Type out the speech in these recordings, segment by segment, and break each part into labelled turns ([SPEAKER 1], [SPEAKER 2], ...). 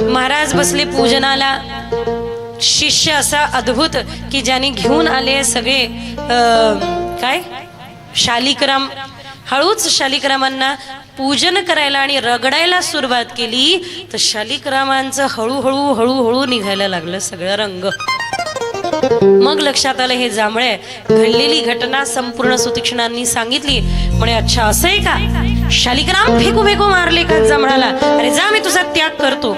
[SPEAKER 1] महाराज बसले पूजनाला. शिष्य असा अद्भुत की ज्याने घेऊन आले सगळे काय? शालिक्रम. हळूच शालिक्रमांना पूजन करायला आणि रगडायला सुरुवात केली तर शालिक्रमांचं हळूहळू हळूहळू निघायला लागलं सगळं रंग. मग लक्षात आलं हे जांभळे घडलेली घटना संपूर्ण सुतीक्षणांनी सांगितली. म्हणे अच्छा असं आहे का? शालिकराम फेकू फेकू मारले का जांभळाला अरे जा मी तुझा त्याग करतो.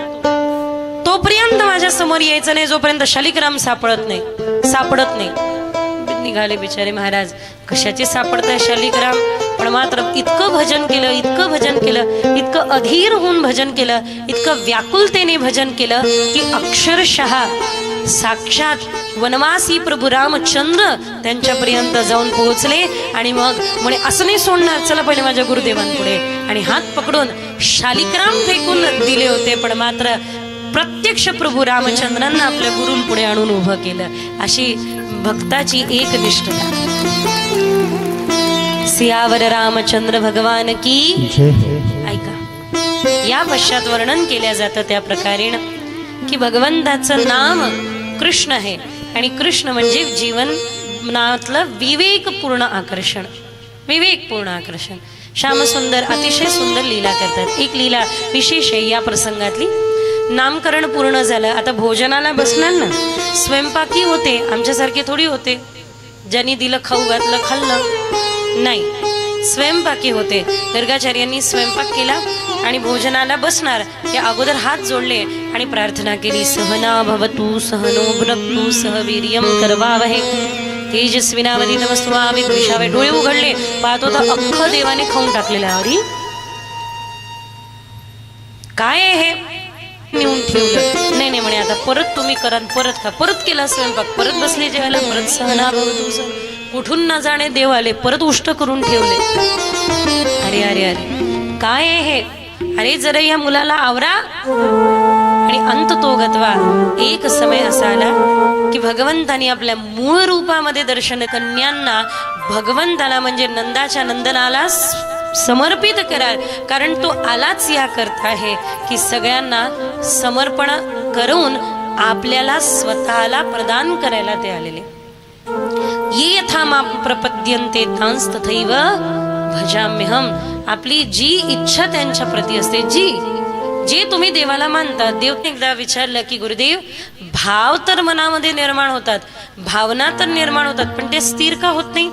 [SPEAKER 1] तोपर्यंत माझ्यासमोर यायचं नाही जोपर्यंत शालिकराम सापडत नाही. सापडत नाही. निघाले बिचारे महाराज. कशाचे सापडताय शालिकराम पण मात्र इतकं भजन केलं इतकं भजन केलं इतकं अधीर होऊन भजन केलं इतकं व्याकुलतेने भजन केलं की अक्षरशः साक्षात वनवासी प्रभू रामचंद्र त्यांच्यापर्यंत जाऊन पोहोचले आणि मग म्हणे असं नाही सोडणार चला पहिले माझ्या गुरुदेवांपुढे. आणि हात पकडून शालिग्राम फेकून दिले होते पण मात्र प्रत्यक्ष प्रभू रामचंद्रांना आपल्या गुरूंपुढे आणून उभं केलं. अशी भक्ताची एक निष्ठता सियावर रामचंद्र भगवान की ऐका. या पश्चात वर्णन केल्या जातं त्या प्रकारे की भगवंताचं नाम कृष्ण आहे आणि कृष्ण म्हणजे जीवनातलं विवेकपूर्ण आकर्षण. विवेकपूर्ण आकर्षण. श्यामसुंदर अतिशय सुंदर लीला करतात. एक लीला विशेष आहे या प्रसंगातली. नामकरण पूर्ण झालं. आता भोजनाला बसणार ना? स्वयंपाकी होते. आमच्यासारखे थोडी होते. ज्यांनी दिलं खाऊ घातलं खाल्लं. नाही. स्वयंपाकी होते. गर्गाचार्यांनी स्वयंपाक केला आणि भोजनाला बसणार. ते अगोदर हात जोडले आणि प्रार्थना केली सहना भवतु सहनो भुनक्तु सह वीर्यम करवावहे. तेजस्विनावधी नमस्तुमावी डोळे उघडले. पाहतो तर अख्खं देवाने खाऊन टाकलेलं आहे. अरे! काय हे? नेऊन ठेवलं. नाही नाही म्हणे आता परत तुम्ही करा परत खा. परत केला स्वयंपाक. परत बसले जेवायला. परत सहना भवतु सह. कुठून न जाणे देव आले परत उष्ट करून ठेवले. अरे अरे अरे काय हे? अरे जरा या मुलाला आवरा. आणि अंत तो गतवा एक समय असा आला की भगवंतानी आपल्या मूळ रूपामध्ये दर्शन कन्यांना भगवंताला म्हणजे नंदाच्या नंदनाला समर्पित करा कारण तो आलाच या करता आहे की सगळ्यांना समर्पण करून आपल्याला स्वतःला प्रदान करायला ते आलेले. ये यथा माम प्रपद्यंते तांस तथैव भजाम्यहम। आपली जी इच्छा त्यांच्या प्रती असते. जी जे तुम्ही देवाला मानता देव एकदा विचारलं की गुरुदेव भाव तर मनामध्ये निर्माण होतात भावना तर निर्माण होतात पण ते स्थिर का होत नाही?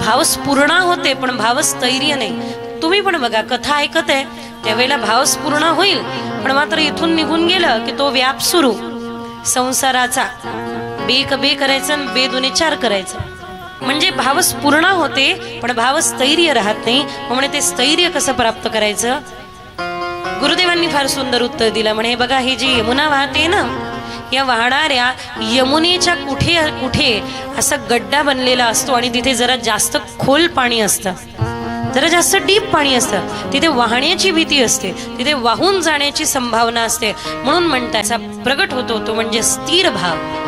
[SPEAKER 1] भाव स्पूर्णा होते पण भाव स्थैर्य नाही. तुम्ही पण बघा कथा ऐकत आहे त्यावेळेला भाव स्पूर्ण होईल पण मात्र इथून निघून गेलं की तो व्याप सुरू संसाराचा. बेक बे करायचं आणि बे दोन्ही चार करायचं. म्हणजे भाव पूर्ण होते पण भाव स्थैर्य राहत नाही. म्हणे ते स्थैर्य कसं प्राप्त करायचं? गुरुदेवांनी फार सुंदर उत्तर दिलं. म्हणे बघा ही जी यमुना वाहते ना या वाहणाऱ्या यमुनेच्या कुठे कुठे असा गड्डा बनलेला असतो आणि तिथे जरा जास्त खोल पाणी असतं. जरा जास्त डीप पाणी असतं. तिथे वाहण्याची भीती असते. तिथे वाहून जाण्याची संभावना असते. म्हणून म्हणता प्रगट होतो तो म्हणजे स्थिर भाव.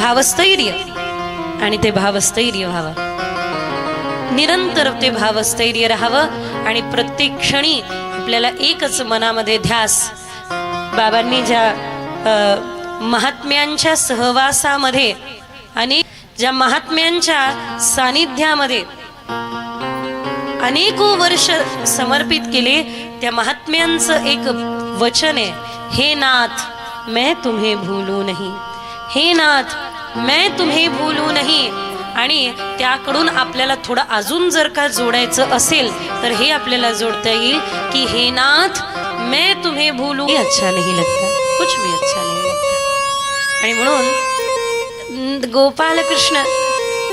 [SPEAKER 1] भावस्थैर्य. आणि ते भावस्थैर्य व्हावं. निरंतर ते भावस्थैर्य राहावं आणि प्रत्येक क्षणी आपल्याला एकच मनामध्ये ध्यास. बाबांनी ज्या महात्म्यांच्या सहवासामध्ये आणि ज्या महात्म्यांच्या सानिध्यामध्ये अनेको वर्ष समर्पित केले त्या महात्म्यांचं एक वचन आहे हे नाथ मैं तुम्हें भूलू नहीं. हे नाथ मैं तुम्ही भूलू नाही। आणि त्याकडून आपल्याला थोडं अजून जर का जोडायचं असेल तर हे आपल्याला जोडता येईल की हे नाथ मैं तुम्हें भूलू अच्छा नाही लगता. कुछ भी अच्छा नाही लगता. आणि म्हणून गोपाल कृष्ण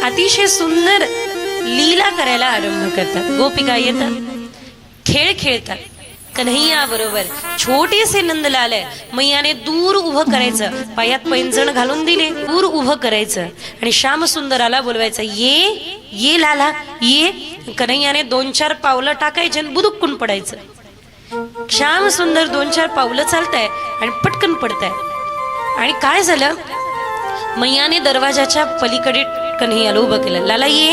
[SPEAKER 1] अतिशय सुंदर लीला करायला आरंभ करतात. गोपिका येतात खेळ खेळतात. कन्हैया बरोबर. छोटेसे नंदलाल आहे मैयाने दूर उभं करायचं. पायात पैंजण घालून दिले दूर उभं करायचं. आणि श्याम सुंदराला बोलवायचं ये ये लाला ये. कन्हैयाने दोन चार पावलं टाकायचे आणि बुदुक्कून पडायचं. श्याम सुंदर दोन चार पावलं चालताय आणि पटकन पडताय. आणि काय झालं? मैयाने दरवाजाच्या पलीकडे कन्हैयाला उभं केलं. लाला ये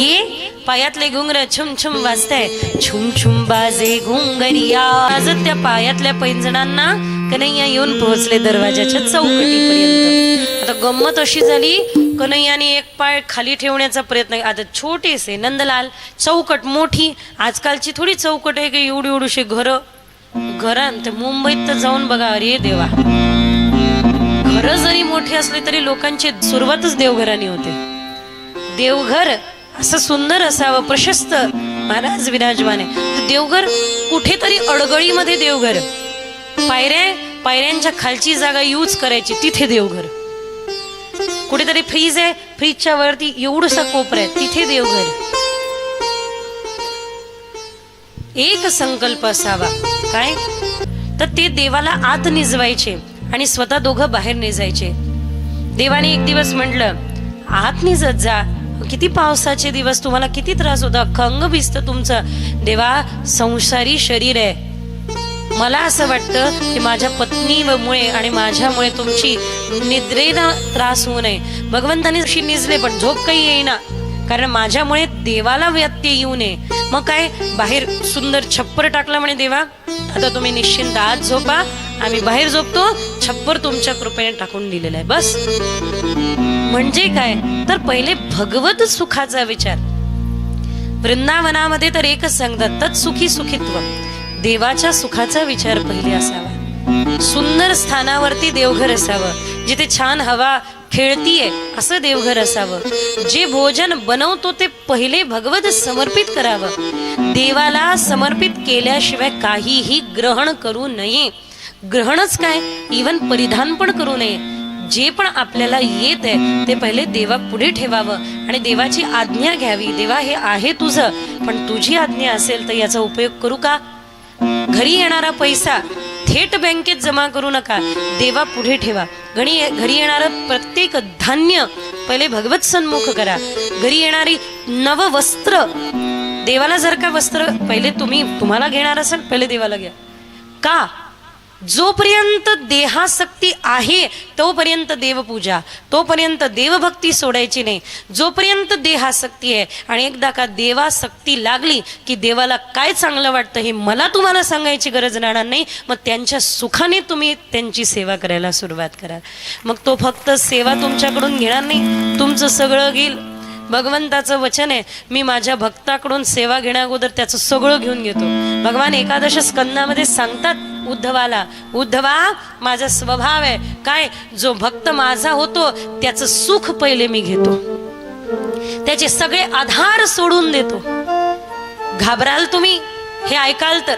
[SPEAKER 1] ये. पायातले घुंगर छुम छुम वाजताय. छुम छुम बाजे घुंगरिया. वाजत त्या पायातल्या पैंजणांना कन्हैया येऊन पोहोचले दरवाजाच्या चौकटीपर्यंत. आता गंमत अशी झाली कन्हैयाने एक पाय खाली ठेवण्याचा प्रयत्न आता छोटेसे नंदलाल चौकट मोठी आजकालची थोडी चौकट आहे की एवढी एवढीशी घरं. घरांत मुंबईत तर जाऊन बघा अरे देवा. घरं जरी मोठी असली तरी लोकांची सुरुवातच देवघराने होते. देवघर असं सुंदर असावं प्रशस्त. महाराज विराजमान. आहे देवघर कुठेतरी अडगळीमध्ये देवघर. पायऱ्या पायऱ्यांच्या खालची जागा यूज करायची तिथे देवघर. कुठेतरी फ्रीज आहे फ्रीजच्या वरती एवढसा कोपर आहे तिथे देवघर. एक संकल्प असावा. काय? तर ते देवाला आत निजवायचे आणि स्वतः दोघं बाहेर निजायचे. देवाने एक दिवस म्हटलं आत निजत जा किती पावसाचे दिवस तुम्हाला किती त्रास होता? खंग भिजत तुमचं. देवा संसारी शरीर आहे. मला असं वाटतं की माझ्या पत्नीमुळे आणि माझ्यामुळे तुमची निद्रेनं त्रास होऊ नये. भगवंताने अशी निजले पण झोप काही येईना. कारण माझ्यामुळे देवाला व्यत्यय येऊ नये. मग काय? बाहेर सुंदर छप्पर टाकला म्हणे देवा. आता तुम्ही निश्चिंत आत झोपा. आम्ही बाहेर झोपतो. छप्पर तुमच्या कृपेने टाकून दिलेलं आहे. बस. म्हणजे काय? तर पहिले भगवत सुखाचा विचार. वृंदावनामध्ये तर एकच सांगतात तत्सुखी सुखित्व. देवाच्या सुखाचा विचार पहिले असावा. सुंदर स्थानावरती देवघर असावं. जिथे छान हवा खेळतीये असं देवघर असावं. जे भोजन बनवतो ते पहिले भगवत समर्पित करावं. देवाला समर्पित केल्याशिवाय काहीही ग्रहण करू नये. ग्रहणच काय? इवन परिधान पण करू नये. जे पण आपल्याला येत आहे ते पहिले देवा पुढे ठेवावं. आणि देवाची आज्ञा घ्यावी. देवा हे आहे तुझं. पण तुझी आज्ञा असेल तर याचा उपयोग करू का? घरी येणारा पैसा थेट बँकेत जमा करू नका. देवा पुढे ठेवा. घरी घरी येणारं प्रत्येक धान्य पहिले भगवत सन्मुख करा. घरी येणारी नव वस्त्र. देवाला जर का वस्त्र पहिले तुम्ही तुम्हाला घेणार असाल पहिले देवाला घ्या. का? जोपर्यंत देहासक्ती आहे तोपर्यंत देवपूजा तोपर्यंत देवभक्ती सोडायची नाही. जोपर्यंत देहासक्ती आहे आणि एकदा का देवासक्ती लागली की देवाला काय चांगलं वाटतं हे मला तुम्हाला सांगायची गरज राहणार नाही मग त्यांच्या सुखाने तुम्ही त्यांची सेवा करायला सुरुवात करा मग तो फक्त सेवा तुमच्याकडून घेणार नाही. तुमचं सगळं घेईल. भगवंताचं वचन आहे मी माझ्या भक्ताकडून सेवा घेण्याअगोदर त्याचं सगळं घेऊन घेतो. भगवान एकादश स्कंदामध्ये सांगतात उद्धवाला उद्धवा माझा स्वभाव आहे. काय जो भक्त माझा होतो त्याचं सुख पहिले मी घेतो. त्याचे सगळे आधार सोडून देतो. घाबराल तुम्ही? हे ऐकाल तर.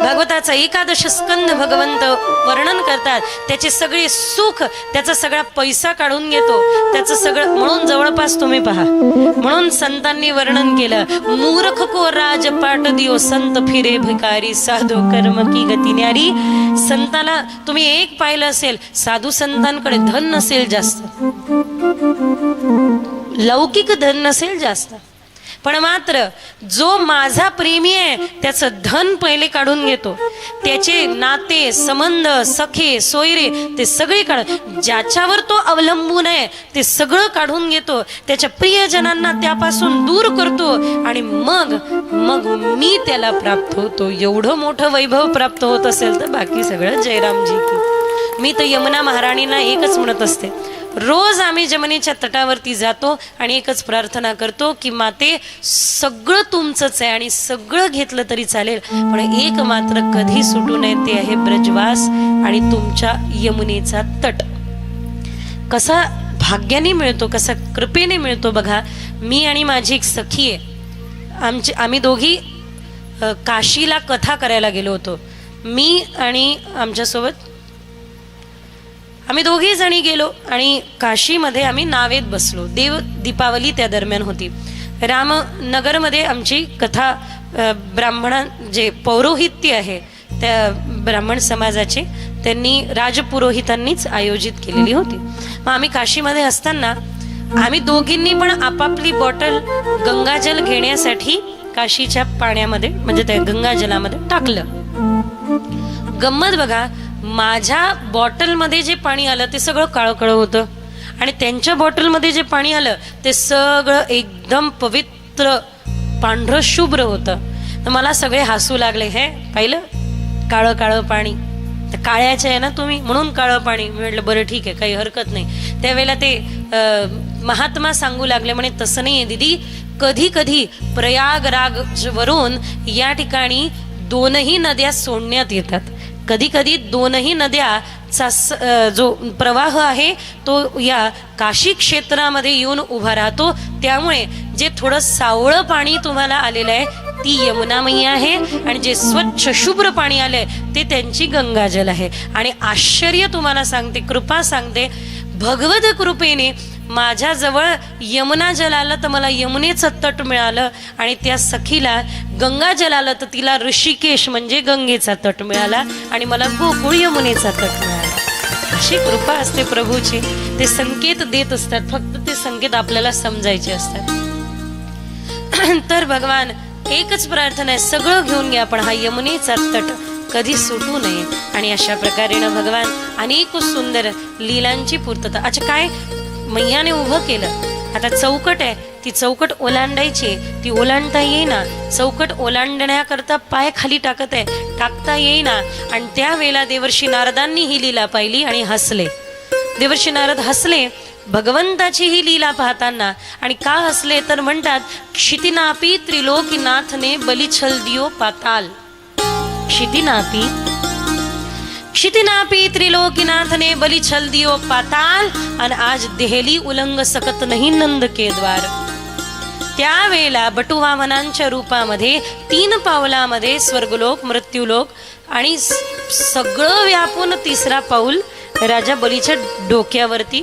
[SPEAKER 1] भागवताचा एकादश स्कंद भगवंत वर्णन करतात. त्याचे सगळे सुख त्याचा सगळा पैसा काढून घेतो. त्याचं सगळं म्हणून जवळपास तुम्ही पहा. म्हणून संतांनी वर्णन केलं. मूर्ख को राजपाट दियो संत फिरे भिकारी साधू कर्म की गती न्यारी. संताला तुम्ही एक पाहिलं असेल साधू संतांकडे धन नसेल जास्त. लौकिक धन नसेल जास्त. पण मात्र जो माझा प्रेमी आहे त्याचं धन पहिले काढून घेतो. त्याचे नाते संबंध सखे सोयरे ते सगळे काढ ज्याच्यावर तो अवलंबून आहे ते सगळं काढून घेतो. त्याच्या प्रियजनांना त्यापासून दूर करतो आणि मग मग मी त्याला प्राप्त होतो. एवढं मोठं वैभव प्राप्त होत असेल तर बाकी सगळं जयरामजी की. मी तर यमुना महाराणींना एकच म्हणत असते. रोज आम्ही जमिनीच्या तटावरती जातो आणि एकच प्रार्थना करतो की माते सगळं तुमचंच आहे आणि सगळं घेतलं तरी चालेल पण एक मात्र कधी सुटू नये ते आहे ब्रजवास आणि तुमच्या यमुनेचा तट. कसा भाग्याने मिळतो कसा कृपेने मिळतो बघा मी आणि माझी एक सखी आहे. आमची आम्ही दोघी काशीला कथा करायला गेलो होतो. मी आणि आमच्यासोबत आम्ही दोघी जणी गेलो आणि काशीमध्ये आम्ही नावेत बसलो. देव दीपावली त्या दरम्यान होती. रामनगरमध्ये आमची कथा अ, ब्राह्मणां जे पौरोहित्य आहे त्या ब्राह्मण समाजाचे त्यांनी राजपुरोहितांनीच आयोजित केलेली होती. मग आम्ही काशीमध्ये असताना आम्ही दोघींनी पण आपापली बॉटल गंगाजल घेण्यासाठी काशीच्या पाण्यामध्ये म्हणजे त्या गंगाजलामध्ये टाकलं. गंमत बघा माझ्या बॉटलमध्ये जे पाणी आलं ते सगळं काळं काळं होतं. आणि त्यांच्या बॉटलमध्ये जे पाणी आलं ते सगळं एकदम पवित्र पांढरं शुभ्र होतं. तर मला सगळे हसू लागले हे पाहिलं? काळं काळं पाणी. तर काळ्याचे आहे ना तुम्ही? म्हणून काळं पाणी. म्हटलं बरं ठीक आहे काही हरकत नाही. त्यावेळेला ते महात्मा सांगू लागले म्हणे तसं नाही आहे दिदी. कधी कधी प्रयागराज वरून या ठिकाणी दोनही नद्या सोडण्यात येतात. कधी कधी दोनही नद्याचा स- जो प्रवाह आहे तो या काशी क्षेत्रामध्ये येऊन उभा राहतो. त्यामुळे जे थोडं सावळं पाणी तुम्हाला आलेलं आहे ती यमुनामयी आहे आणि जे स्वच्छ शुभ्र पाणी आलंय ते त्यांची गंगाजल आहे. आणि आश्चर्य तुम्हाला सांगते कृपा सांगते भगवत कृपेने माझ्याजवळ यमुना जल आलं तर मला यमुनेचं तट मिळालं आणि त्या सखीला गंगा जल आलं तर तिला ऋषिकेश म्हणजे गंगेचा तट मिळाला आणि मला गोकुळ यमुनेचा तट मिळाला. अशी कृपा असते प्रभूची. ते संकेत देत असतात. फक्त ते संकेत आपल्याला समजायचे असतात. तर भगवान एकच प्रार्थना आहे. सगळं घेऊन घ्या पण हा यमुनेचा तट कधी सुटू नये. आणि अशा प्रकारे ना भगवान अनेक सुंदर लीलांची पूर्तता अच्छा काय? मैयाने उभं केलं. आता चौकट आहे. ती चौकट ओलांडायची ती ओलांडता येईना. चौकट ओलांडण्याकरता पाय खाली टाकत आहे. टाकता येईना. आणि त्यावेळेला देवर्षी नारदांनी ही लीला पाहिली आणि हसले. देवर्षी नारद हसले. भगवंताची ही लीला पाहताना आणि का हसले तर म्हणतात क्षितिनापी त्रिलोकीनाथने बलिछल दियो पाताल. क्षितिनापी क्षितिनापी त्रिलोकीनाथने बलिछल दियो पाताल आणि आज देहली उलंग सकत नाही नंद के द्वार त्यावेळेला बटुवामनांच्या रूपामध्ये तीन पावलामध्ये स्वर्गलोक मृत्यूलोक आणि सगळं व्यापून तिसरा पाऊल राजा बलीच्या डोक्यावरती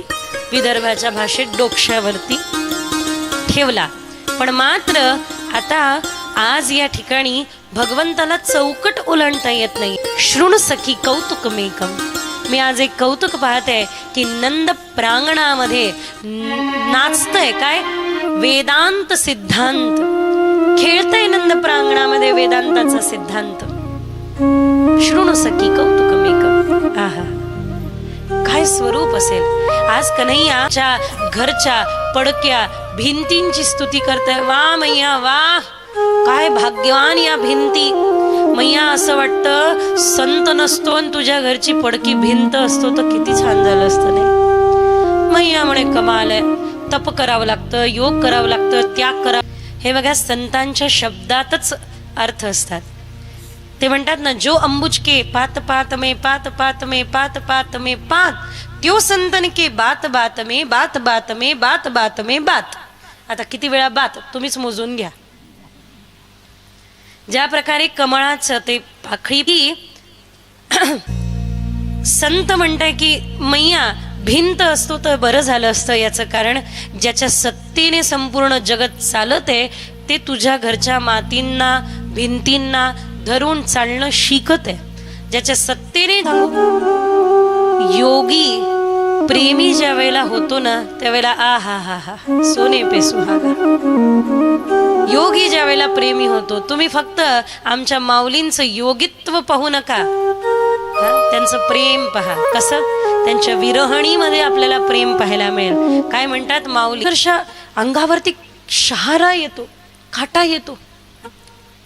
[SPEAKER 1] विदर्भाच्या भाषेत डोक्यावरती ठेवला. पण मात्र आता आज या ठिकाणी भगवंताला चौकट ओलांडता येत नाही. शृण सखी कौतुक मेकम मी आज एक कौतुक पाहते की नंद प्रांगणामध्ये नाचतय नाचतंय काय? वेदांत सिद्धांत. खेळतय नंद प्रांगणामध्ये वेदांताचा सिद्धांत. शृणु सखी कौतुक मेकम आहा. काय स्वरूप असेल? आज कन्हैयाच्या घरच्या पडक्या भिंतींची स्तुती करताय. वा मैया वा! काय भाग्यवान या भिंती. मैया असं वाटतं संत नसतो आणि तुझ्या घरची पडकी भिंत असतो तर किती छान झालं असतं नाही? मैया म्हणे कमाल आहे. तप करावं लागतं योग करावं लागतं त्याग करा हे बघा संतांच्या शब्दातच अर्थ असतात. ते म्हणतात ना जो अंबुज के पात पात मे पात पात मे पात पात मे पात त्यो संतन के बात बात मे बात बात मे बात बात मे बात. आता किती वेळा बात तुम्हीच मोजून घ्या. ज्या प्रकारे कमळाचं ते पाखळी संत म्हणताय की मैया भिंत असतो तर बरं झालं असतं याचं कारण ज्याच्या सत्तेने संपूर्ण जगत चालत आहे ते तुझ्या घरच्या मातींना भिंतींना धरून चालणं शिकत आहे. ज्याच्या सत्तेने योगी प्रेमी ज्या वेळेला होतो ना त्यावेळेला आ हा हा हा सोने पे सुहागा. योगी ज्या वेळेला प्रेमी होतो तुम्ही फक्त आमच्या माऊलींचं योगित्व पाहू नका. त्यांचं प्रेम पहा. कसं? त्यांच्या विरहणीमध्ये आपल्याला प्रेम पाहायला मिळेल. काय म्हणतात माऊली? अक्षरशः अंगावरती शहारा येतो काटा येतो.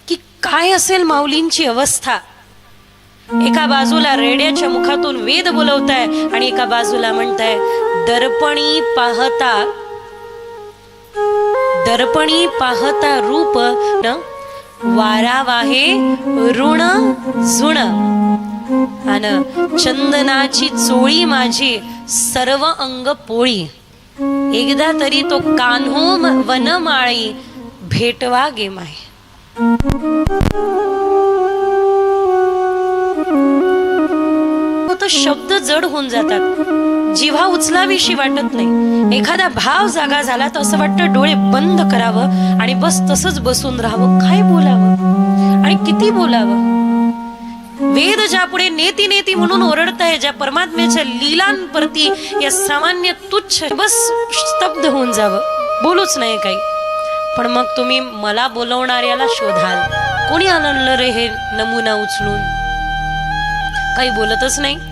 [SPEAKER 1] की काय असेल माऊलींची अवस्था? एका बाजूला रेड्याच्या मुखातून वेद बोलवताय आणि एका बाजूला म्हणताय दर्पणी पाहता दर्पणी पाहता रूप न वारा वाहे ऋण झुण अन चंदनाची चोळी माझी सर्व अंग पोळी. एकदा तरी तो कान्हो वनमाळी भेटवा गे माय. शब्द जड होऊन जातात. जिव्हा उचलावीशी वाटत नाही. एखादा भाव जागा झाला तर असं वाटतं डोळे बंद करावं आणि बस तसंच बसून राहावं. काय बोलावं? आणि किती बोलावं? वेद ज्यापुढे नेती नेती म्हणून ओरडताय ज्या परमात्म्याच्या लीलांप्रती या सामान्य तुच्छ बस स्तब्ध होऊन जावं. बोलूच नाही काही. पण मग तुम्ही मला बोलवणाऱ्याला शोधाल. कोणी आणलं रे हे नमुना उचलून? काही बोलतच नाही.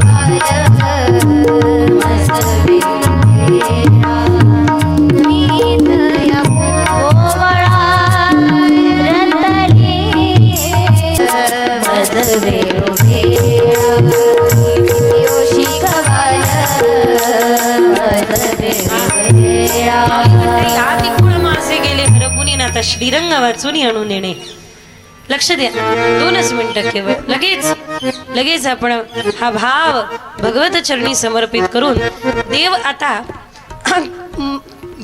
[SPEAKER 1] हरपुनी श्रीरंग वाचून आणून येणे लक्ष द्या. दोनच मिनिटं केवळ. लगेच लगेच आपण हा भाव भगवत चरणी समर्पित करून देव आता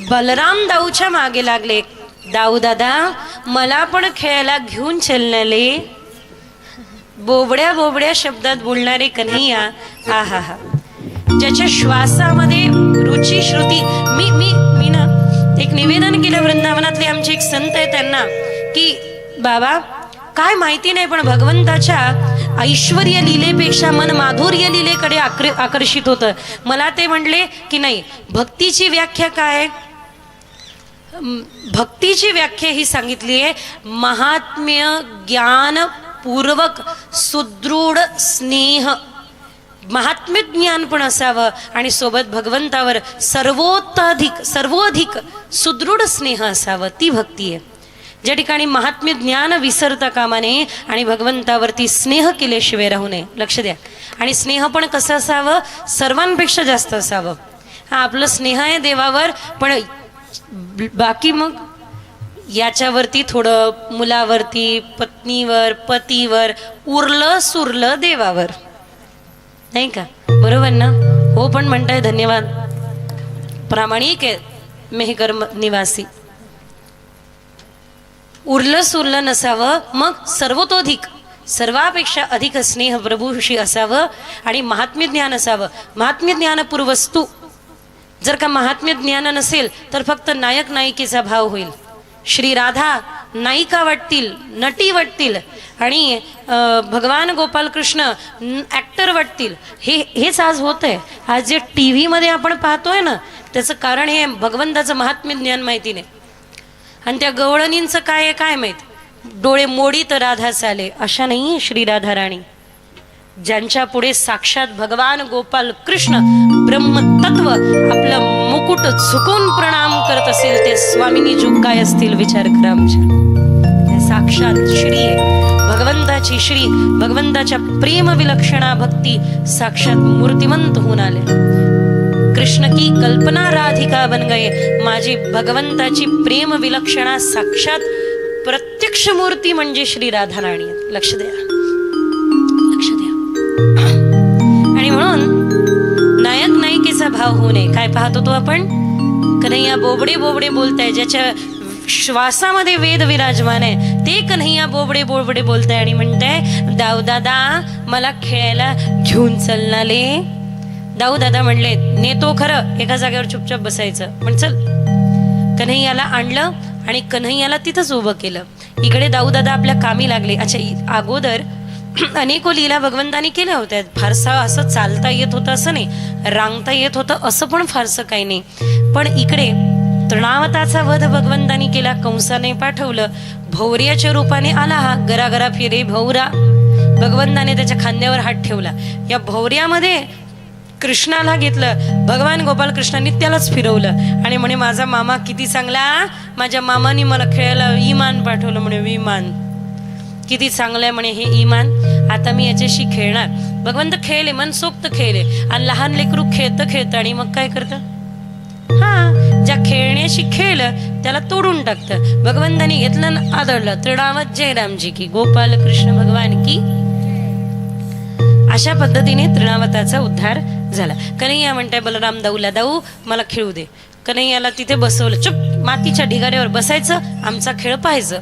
[SPEAKER 1] बलराम दाऊच्या मागे लागले. दाऊ दादा मला पण खेळायला घेऊन चलनाले. बोबड्या बोबड्या शब्दात बोलणारे कन्हैया हा हा हा. ज्याच्या श्वासामध्ये रुची श्रुती मी मी एक निवेदन केलं वृंदावनातले आमचे एक संत आहे त्यांना की बाबा काय माहिती नाही पण भगवंताच्या ऐश्वर्य लीलेपेक्षा मन माधुर्य लीलेकडे आक्र आकर्षित होतं. मला ते म्हणले की नाही भक्तीची व्याख्या काय? भक्तीची व्याख्या ही सांगितली आहे महात्म्य ज्ञानपूर्वक सुदृढ स्नेह. महात्म्य ज्ञान पण असावं आणि सोबत भगवंतावर सर्वोत्ताधिक सर्वाधिक सुदृढ स्नेह असावं ती भक्ती आहे. ज्या ठिकाणी महात्म्य ज्ञान विसरता कामा नये आणि भगवंतावरती स्नेह केल्याशिवाय राहू नये. लक्ष द्या. आणि स्नेह पण कसं असावं? सर्वांपेक्षा जास्त असावं. हा आपलं स्नेह आहे देवावर पण बाकी मग याच्यावरती थोडं मुलावरती पत्नीवर पतीवर उरलं सुरलं देवावर. नाही का? बरोबर ना? हो पण म्हणताय धन्यवाद. प्रामाणिक आहे मेहकर निवासी. उरलं सुरलं नसावं मग सर्वतोधिक सर्वापेक्षा अधिक स्नेह प्रभूशी असावं आणि महात्म्य ज्ञान असावं. महात्म्य ज्ञानपूर्वस्तू जर का महात्म्य ज्ञान नसेल तर फक्त नायक नायिकेचा भाव होईल. श्री राधा नायिका वाटतील नटी वाटतील आणि भगवान भगवान गोपालकृष्ण ॲक्टर वाटतील. हे हेच आज होत आहे आज जे टी व्हीमध्ये आपण पाहतोय ना त्याचं कारण हे भगवंताचं महात्म्य ज्ञान माहिती नाही. आणि त्या गवळणींचं काय आहे काय माहीत? डोळे मोडीत राधा चाले अशा नाही श्री राधा राणी. ज्यांच्या पुढे साक्षात भगवान गोपाल कृष्ण ब्रह्मतत्व आपलं मुकुट झुकून प्रणाम करत असेल ते स्वामिनी जुग काय असतील विचार करा आमच्या. साक्षात श्री आहे. भगवंताची श्री भगवंताच्या प्रेम विलक्षणा भक्ती साक्षात मूर्तिमंत होऊन आल्या कृष्ण की कल्पना राधिका बन गए. माझी भगवंताची प्रेम विलक्षणा साक्षात प्रत्यक्ष मूर्ती म्हणजे श्री राधा राणी लक्ष द्या. लक्ष द्या. आणि म्हणून नायक नायिकेचा भाव होऊ नये. काय पाहतो तो आपण? कन्हैया बोबडे बोबडे बोलताय ज्याच्या श्वासामध्ये वेद विराजमान आहे ते कन्हैया बोबडे बोबडे बोलताय आणि म्हणताय दाऊ दादा मला खेळायला घेऊन चलनाले दाऊ दादा म्हणले नेतो खरं एका जागेवर चुपचाप बसायचं म्हण चल कन्हैयाला आणलं आणि कन्हैयाला तिथंच उभं केलं इकडे दाऊ दादा आपल्या कामी लागले अच्छा अगोदर अनेको लीला भगवंतानी केल्या होत्या फारसा असं चालता येत होतं असं नाही रांगता येत होतं असं पण फारसं काही नाही पण इकडे तृणावताचा वध भगवंतानी केला कंसाने पाठवलं भौर्याच्या रूपाने आला हा गरागरा फिरे भौरा. भगवंताने त्याच्या खांद्यावर हात ठेवला. या भौर्यामध्ये कृष्णाला घेतलं भगवान गोपाल कृष्णाने त्यालाच फिरवलं आणि म्हणे माझा मामा किती चांगला माझ्या मामाने मला खेळायला इमान पाठवलं म्हणे विमान किती चांगलं आहे म्हणे हे इमान. आता मी याच्याशी खेळणार. भगवंत खेळले मनसोक्त खेळले. आणि लहान लेकरू खेळतं खेळतं आणि मग काय करतं? हा ज्या खेळण्याशी खेळलं त्याला तोडून टाकतं. भगवंतानी घेतलं आदळलं. त्रिडावत जय रामजी की गोपाल कृष्ण भगवान की. अशा पद्धतीने त्रिणावताचा उद्धार झाला. कन्हैया म्हणताय बलराम दाऊला दाऊ मला खेळू दे. कन्हैयाला तिथे बसवलं. चुप मातीच्या ढिगाऱ्यावर बसायचं आमचा खेळ पाहायचं.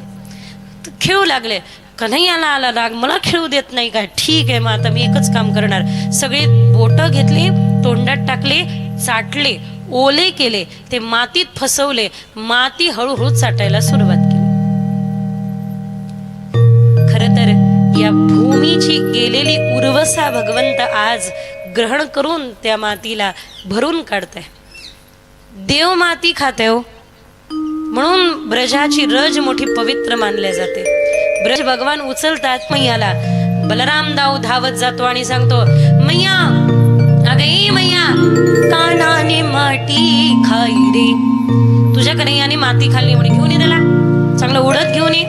[SPEAKER 1] तर खेळू लागले. कन्हैयाला आला राग मला खेळू देत नाही काय ठीक आहे मग आता मी एकच काम करणार. सगळे बोट घेतली तोंडात टाकले चाटले. ओले केले ते मातीत फसवले माती हळूहळू चाटायला सुरुवात केली. खर तर या भूमीची गेलेली उर्वसा भगवंत आज ग्रहण करून त्या मातीला भरून काढताय. देव माती खाते हो. म्हणून ब्रजाची रज मोठी पवित्र मानले जाते. ब्रज भगवान उचलतात मैयाला. बलराम दाऊ धावत जातो आणि सांगतो मैया कानाने माती खाई रे तुझ्या कन्हैयाने माती खाल्ली म्हणे घेऊन ये त्याला. चांगलं ओढत घेऊन ये.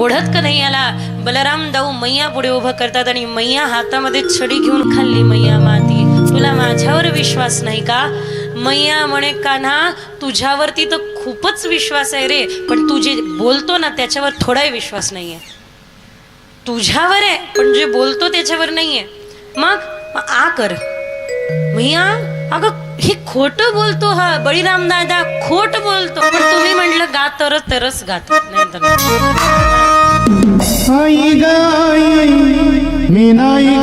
[SPEAKER 1] ओढत कन्हैयाला बलराम दाऊ मैया पुढे उभं करतात आणि मैया हातामध्ये छडी घेऊन खाल्ली मैया माती. तुला माझ्यावर विश्वास नाही का? मैया म्हणे कान्हा तुझ्यावरती तर खूपच विश्वास आहे रे. पण तू जे बोलतो ना त्याच्यावर थोडाही विश्वास नाहीये. तुझ्यावर आहे पण जे बोलतो त्याच्यावर नाहीये. आहे मग आ कर. मैया अगं हे खोट बोलतो हा. बळीराम दादा खोट बोलतो. पण तुम्ही म्हणलं गा तर तरच गात नाही नाही.
[SPEAKER 2] मी नाही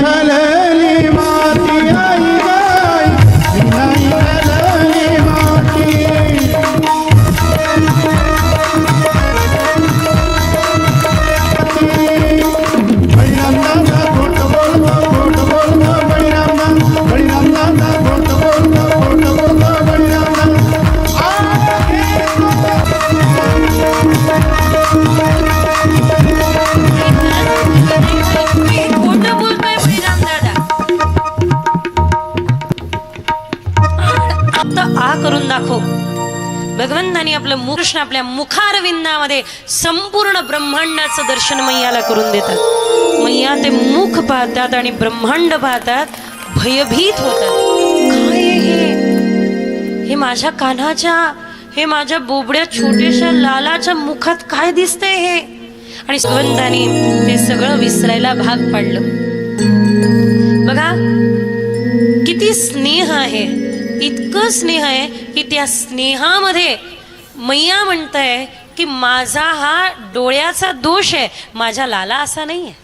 [SPEAKER 1] आपल्या मुखारविंदामध्ये संपूर्ण ब्रह्मांडाचं दर्शन मैयाला करून देतात. मैया ते मुख पाहतात आणि ब्रह्मांड पाहतात भयभीत होतात. काय हे? हे माझ्या कान्हाच्या हे माझ्या बोबड्या छोट्याशा लालाच्या मुखात काय दिसतंय हे? आणि भगवंतानी ते सगळं विसरायला भाग पाडलं. बघा किती स्नेह आहे. इतकं स्नेह आहे की त्या स्नेहामध्ये मैया म्हणतंय की माझा हा डोळ्याचा दोष आहे माझ्या लाला असा नाही आहे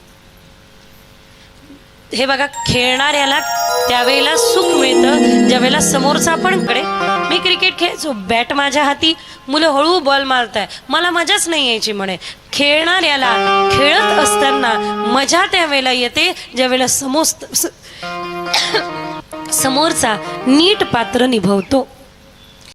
[SPEAKER 1] हे बघा खेळणाऱ्याला त्यावेळेला सुख मिळतं ज्यावेळेला समोरचा पण कडे मी क्रिकेट खेळायचो बॅट माझ्या हाती मुलं हळू बॉल मारताय. मला मजाच नाही यायची म्हणे. खेळणाऱ्याला खेळत असताना मजा त्यावेळेला येते ज्यावेळेला समोर समोरचा नीट पात्र निभवतो.